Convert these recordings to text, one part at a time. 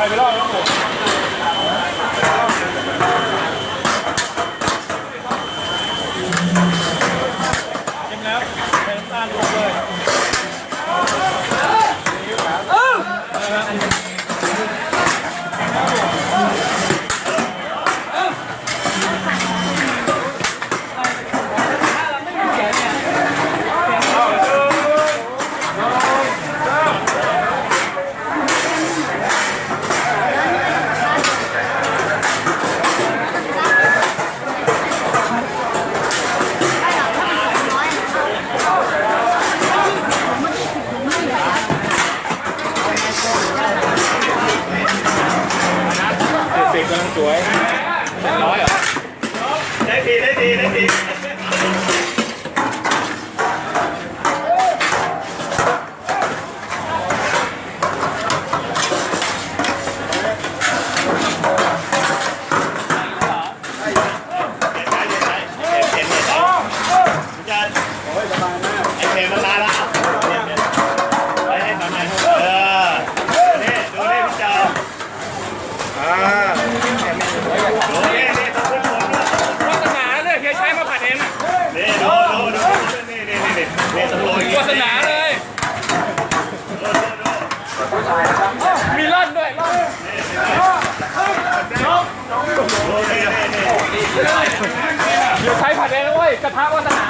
ไปไปรอดแล้วผม วยร้อยเหรอได้ดีได้ดีได้ดี อ่า วาสนาเลยเฮียใช้มาผัดเองอะวาสนาเลย มีร่อนด้วยร่อนเดี๋ยวใช้ผัด เองนะเว้ยกระทะวาสนา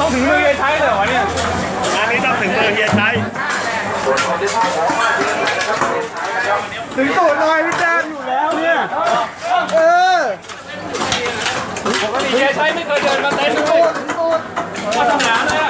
ต้องถึงมือเฮียใช้เลยเหรอเนี่ย ถึงตูดลอยพี่แจ๊อยู่แล้วเนี่ย เออปกติเฮียใช้ไม่เคยเดินมาเต้นด้วยวาสนาเลย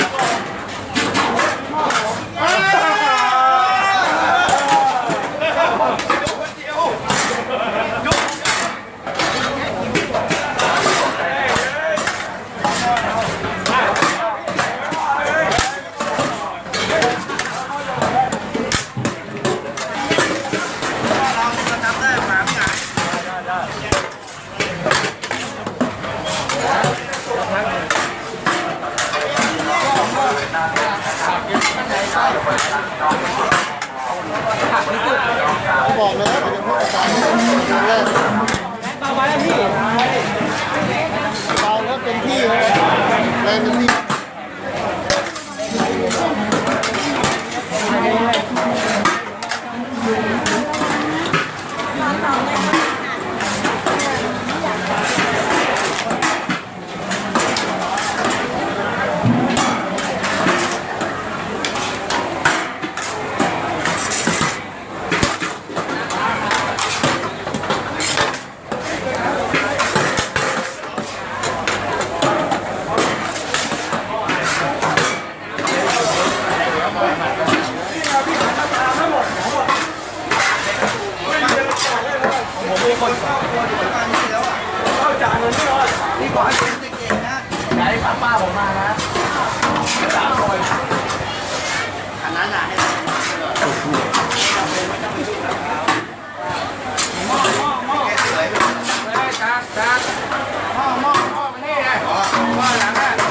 บอกเลยว่าเป็นผู้ประกาศแรกเบาแล้วเป็นที่แลยเป็นที่ เงินด้วยนี่ขอให้เป็นเก่งๆนะอยไหนป้าป้าผมมานะจ้ามคนอันนั้นนะให้ครับครับหม้อหม้อหม้อนี่ไงหม้อหลังอะ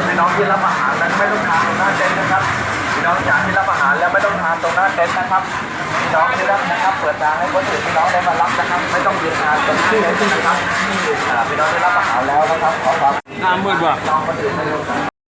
วนพี่น้องที่รับอาหารนั้นไม่ต้องทานตรงหน้าเต็นท์นะครับพี่น้องจ๋าที่รับอาหารแล้วไม่ต้องทานตรงหน้าเต็นท์นะครับพี่น้องที่รับนะครับ เปิดทางให้คนอื่นพี่น้องได้มารับนะครับ ไม่ต้องยืนทานตรงหน้าเต็นท์นะครับพี่น้องที่รับอาหารแล้วนะครับขอความน้ามืดว่ะ